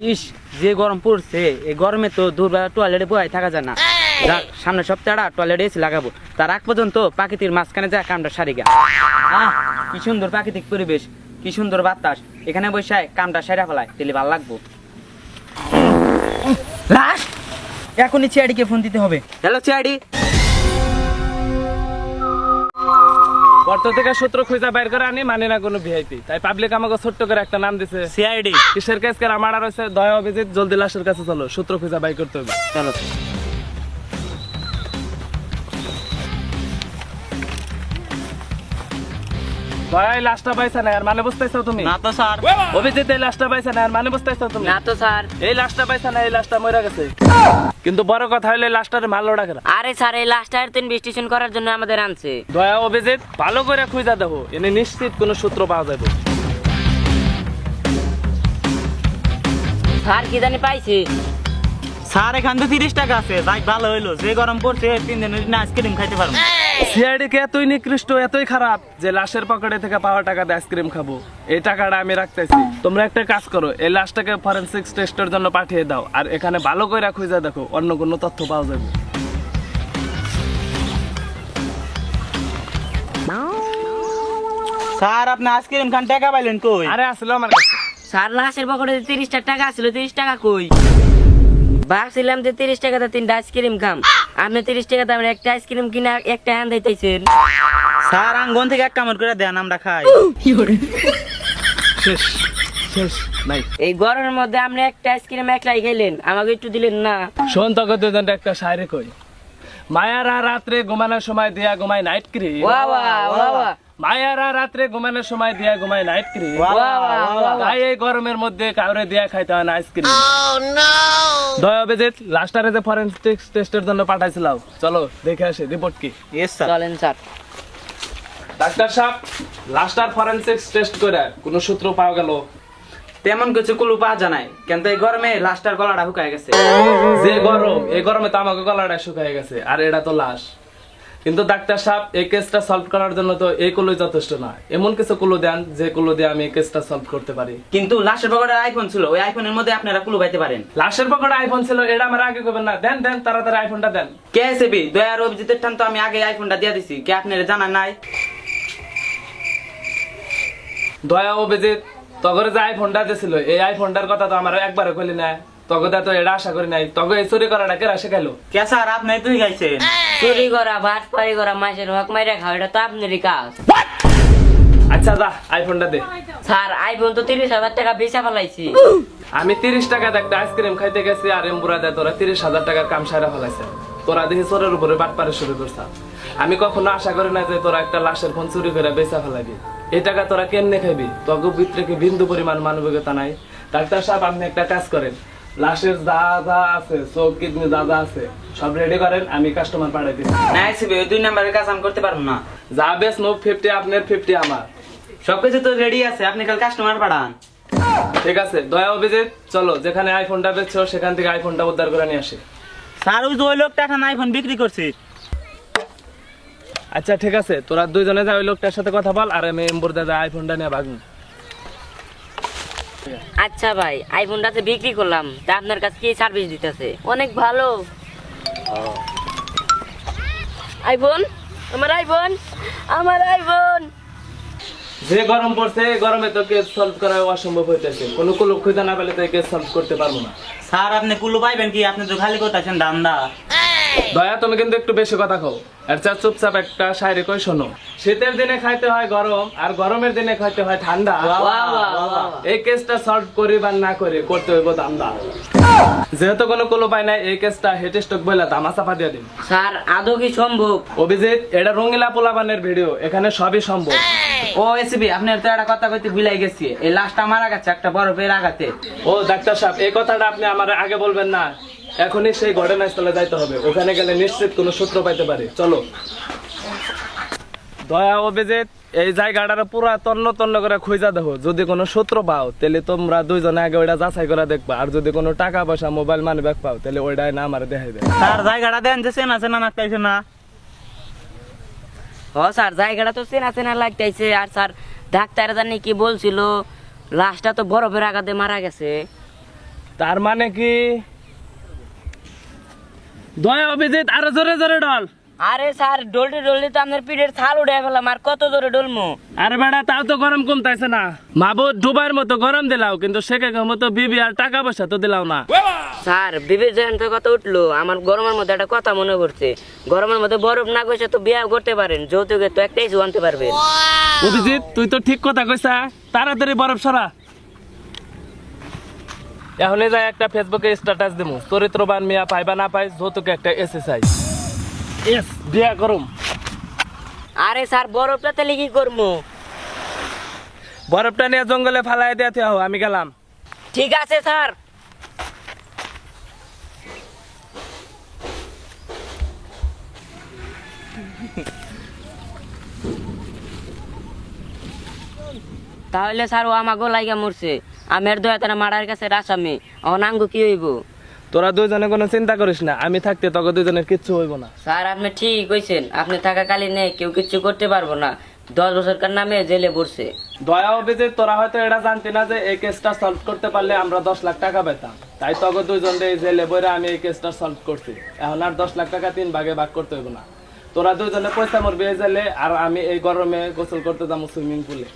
ইস, যে গরম পড়ছে, এই গরমে তো দুর্বার টয়লেটে বয়ে থাকা যায় না। যাক সামনে সপ্তাহটা টয়লেটে এসে লাগাবো। তার আগ পর্যন্ত প্রাকৃতির মাঝখানে যা কামটা সারি গা। আহ, কি সুন্দর প্রাকৃতিক পরিবেশ, কি সুন্দর বাতাস। এখানে বসে কামটা সেরা ফেলায় তেলে ভালো লাগবো। এখনই চেয়ারিকে ফোন দিতে হবে। হ্যালো চেয়ারি গর্ত থেকে সূত্র খুঁজা বাইর করে আনি মানে না কোনো ভিআইপি তাই পাবলিক আমাকে ছোট্ট করে একটা নাম দিছে সিআইডি কিসের কেস করে? আমার আর হচ্ছে দয়া অভিজিৎ জলদি লাশের কাছে চলো সূত্র খুঁজা বাইর করতে হবে। চলো। দয়া এই লাশটা না আর মানে বুঝতেছো তুমি? না তো স্যার। অভিজিৎ এই লাশটা পাইছে না আর মানে বুঝতেছো তুমি? না তো স্যার। এই পাইছে না এই লাশটা মরে গেছে। কিন্তু বড় কথা মারলো ডাকে আরে স্যার এই লাস্টার তো ইনভেস্টিগেশন করার জন্য আমাদের আনছে। দয়া অভিজিৎ ভালো করে খুঁজা দেখো এনে নিশ্চিত কোনো সূত্র পাওয়া যাবে। স্যার কি জানি পাইছে? স্যার এখান তো তিরিশ টাকা আছে। যাই ভালো হইল। যে গরম পড়ছে তিন দিন আইসক্রিম খাইতে পারব। সিআইডি কে এতই নিকৃষ্ট এতই খারাপ যে লাশের পকেটে থেকে পাওয়া টাকা দিয়ে আইসক্রিম খাব। এই টাকাটা আমি রাখতেছি। তোমরা একটা কাজ করো এই লাশটাকে ফরেন্সিক টেস্টের জন্য পাঠিয়ে দাও। আর এখানে ভালো করে খুঁজে দেখো অন্য কোনো তথ্য পাওয়া যাবে। স্যার আপনি আইসক্রিম খান টাকা পাইলেন কই? আরে আসলে আমার কাছে। স্যার লাশের পকেটে তিরিশ টাকা ছিল তিরিশ টাকা কই? ভাবছিলাম যে তিরিশ টাকাতে তিনটা আইসক্রিম খাম। আপনি তিরিশ টাকা দামের একটা আইসক্রিম কিনা একটা হ্যান্ড দিতেছেন। স্যার আঙ্গন থেকে এক কামড় করে দেন আমরা খাই। শেষ শেষ নাই। এই গরমের মধ্যে আপনি একটা আইসক্রিম একলাই খাইলেন আমাকে একটু দিলেন না। শোন তোকে দুজনটা একটা শায়রে কই। মায়ারা রাত্রে ঘুমানোর সময় দিয়া ঘুমায় নাইট ক্রিম ওয়া ওয়া ওয়া ওয়া। মায়ারা রাত্রে ঘুমানোর সময় দিয়া ঘুমায় নাইট ক্রিম ওয়া ওয়া ওয়া তাই এই গরমের মধ্যে কাউরে দিয়া খাইতে হয় না আইসক্রিম লাস্টারে যে ফরেন্সিক টেস্টের জন্য পাঠাইছিলাম। চলো দেখে আসি রিপোর্ট কি? ইয়েস স্যার চলেন স্যার ডাক্তার সাহেব লাস্টার ফরেন্সিক টেস্ট করে কোনো সূত্র পাওয়া গেল? তেমন কিছু কুলু পাওয়া জানাই কিন্তু এই গরমে লাস্টার গলাটা শুকায় গেছে। যে গরম এই গরমে তো আমাকে গলাটা শুকায় গেছে আর এটা তো লাশ কিন্তু ডাক্তার সাহেব এই কেসটা সলভ করার জন্য তো এই কুলোই যথেষ্ট না। এমন কিছু কুলো দেন যে কুলো দিয়ে আমি এই কেসটা সলভ করতে পারি। কিন্তু লাস্টের পকেটে আইফোন ছিল ওই আইফোনের মধ্যে আপনারা কুলু পাইতে পারেন। লাশের পকেটে আইফোন ছিল এটা আমার আগে করবেন না। দেন দেন তাড়াতাড়ি আইফোনটা দেন। কে এসেবি দয়ার অভিজিতের ঠান তো আমি আগে আইফোনটা দিয়ে দিছি। কে আপনারা জানা নাই? দয়া অভিজিৎ তগরে যে আইফোনটা দিছিল এই আইফোনটার কথা তো আমার একবারে কইলি না। তগদা তো এটা আশা করি নাই। এই চুরি করাটা কেরা শেখাইলো কে স্যার আপনি তুই গাইছেন চুরি করা ভাত পারি করা মাসের হক মাইরা খাওয়া এটা তো আপনারই কাজ। আচ্ছা যা আইফোনটা দে। স্যার আইফোন তো তিরিশ হাজার টাকা বেচা ফেলাইছি। আমি তিরিশ টাকা একটা আইসক্রিম খাইতে গেছি আর এমপুরা দেয় তোরা তিরিশ হাজার টাকার কাম সারা ফেলাইছে। তোরা দেখি চোরের উপরে বাট পারে শুরু করছ। আমি কখনো আশা করি না যে তোরা একটা লাশের ফোন চুরি করে বেচা ফেলাবি। এই টাকা তোরা কেমনে খাইবি? তগু ভিতরে কি বিন্দু পরিমাণ মানবিকতা নাই? ডাক্তার সাহেব আপনি একটা কাজ করেন। লাশের যা যা আছে চোখ কিডনি যা যা আছে। সব রেডি করেন আমি কাস্টমার পাঠাই দিচ্ছি। না এসেবি ওই দুই নাম্বারের কাজ আমি করতে পারব না। যা বেশ নো ফিফটি আপনার ফিফটি আমার। সবকিছু তো রেডি আছে আপনি কাল কাস্টমার পাঠান। ঠিক আছে দয়া অভিজিৎ চলো যেখানে আইফোনটা বেচছো সেখান থেকে আইফোনটা উদ্ধার করে নিয়ে আসি। স্যার ওই যে ওই লোকটা এখন আইফোন বিক্রি করছে। আচ্ছা ঠিক আছে তোরা দুইজনে যা ওই লোকটার সাথে কথা বল আর আমি এম্বুর দাদা আইফোনটা নিয়ে ভাগবো। আচ্ছা ভাই আইফোনটা তো বিক্রি করলাম তা আপনার কাছে কি সার্ভিস দিতেছে? অনেক ভালো। আইফোন? আমার আইফোন? আমার আইফোন। যে গরম পড়ছে গরমে তো কেস সলভ করা অসম্ভব হইতেছে। কোনো কোনো খুঁজে না পেলে তো কেস সলভ করতে পারব না। স্যার আপনি কুলু পাইবেন কি? আপনি তো খালি করতেছেন দান্দা দয়া তুমি কিন্তু একটু বেশি কথা খাও আর চা চুপচাপ একটা শায়রি কই শোনো। শীতের দিনে খাইতে হয় গরম আর গরমের দিনে খাইতে হয় ঠান্ডা। এই কেসটা সলভ করি বা না করে করতে হইব দান্দা যেহেতু কোনো কোনো পাই নাই এই কেসটা হেটে স্টক বইলা দামা চাপা দিয়ে দিন। স্যার আদৌ কি সম্ভব? অভিজিৎ এটা রঙিলা পোলাবানের ভিডিও এখানে সবই সম্ভব। ও এসবি আপনার তো একটা কথা কইতে ভুলাই গেছি। এই লাশটা মারা গেছে একটা বরফের আঘাতে। ও ডাক্তার সাহেব এই কথাটা আপনি আমার আগে বলবেন না। এখনই সেই ঘটনাস্থলে যাইতে হবে। ওখানে গেলে নিশ্চিত কোনো সূত্র পাইতে পারি। চলো। দয়া অভিজিৎ এই জায়গাটার পুরা তন্ন তন্ন করে খুঁজা দেখো। যদি কোনো সূত্র পাও তাহলে তোমরা দুইজনে আগে ওইটা যাচাই করে দেখবা। আর যদি কোনো টাকা পয়সা মোবাইল মানি ব্যাগ পাও তাহলে ওইটাই না আমার দেখাই দেবে। স্যার জায়গাটা দেন যে চেনা চেনা না পাইছে না। হ স্যার জায়গাটা তো চেনা চেনা লাগতেছে আর স্যার ডাক্তার জানি কি বলছিল লাশটা তো বরফের আঘাতে মারা গেছে। তার মানে কি? দয়া অভিজিৎ আরও জোরে জোরে ডল। আরে স্যার ডলতে ডলতে তো আপনার পিঠের ছাল উঠে ফেলাম আর কত জোরে ডলমু? আরে বেড়া তাও তো গরম কমতাইছে না। মাবুদ ডুবার মতো গরম দিলাও কিন্তু শেখে মতো বিবি আর টাকা পয়সা তো দিলাও না। স্যার বিবেক জয়ন্ত কথা উঠল আমার গরমের মধ্যে একটা কথা মনে পড়ছে। গরমের মধ্যে বরফ না কইছে তো বিয়ে করতে পারেন যৌতুকে তো একটাই আনতে পারবেন। অভিজিৎ তুই তো ঠিক কথা কইছা তাড়াতাড়ি বরফ সরা। এখনই যাই একটা ফেসবুকে স্ট্যাটাস দিমু। চরিত্রবান মিয়া পাইবা না পাই যৌতুকে একটা এসএসআই এস বিয়া করুম। আরে স্যার বরফটা তাহলে কি করব বরফটা নিয়ে জঙ্গলে ফালাই দিতে হো আমি গেলাম। ঠিক আছে স্যার। তাহলে স্যার ও আমাকেও লাইগা মরছে। আমের দয়া তারা মারার কাছে আসামি অনাঙ্গ কি হইব? তোরা দুইজনে কোনো চিন্তা করিস না আমি থাকতে তোকে দুইজনের কিচ্ছু হইব না। স্যার আপনি ঠিক কইছেন আপনি থাকাকালীন নেই কেউ কিচ্ছু করতে পারব না। দশ বছরকার নামে জেলে পড়ছে। দয়া অভিজিৎ তোরা হয়তো এটা জানতি না যে এই কেসটা সলভ করতে পারলে আমরা দশ লাখ টাকা পেতাম। তাই তোকে দুইজন দিয়ে জেলে বইরা আমি এই কেসটা সলভ করছি। এখন আর দশ লাখ টাকা তিন ভাগে ভাগ করতে হইব না। তোরা দুইজনে পয়সা মরবি এই জেলে আর আমি এই গরমে গোসল করতে যাব সুইমিং পুলে।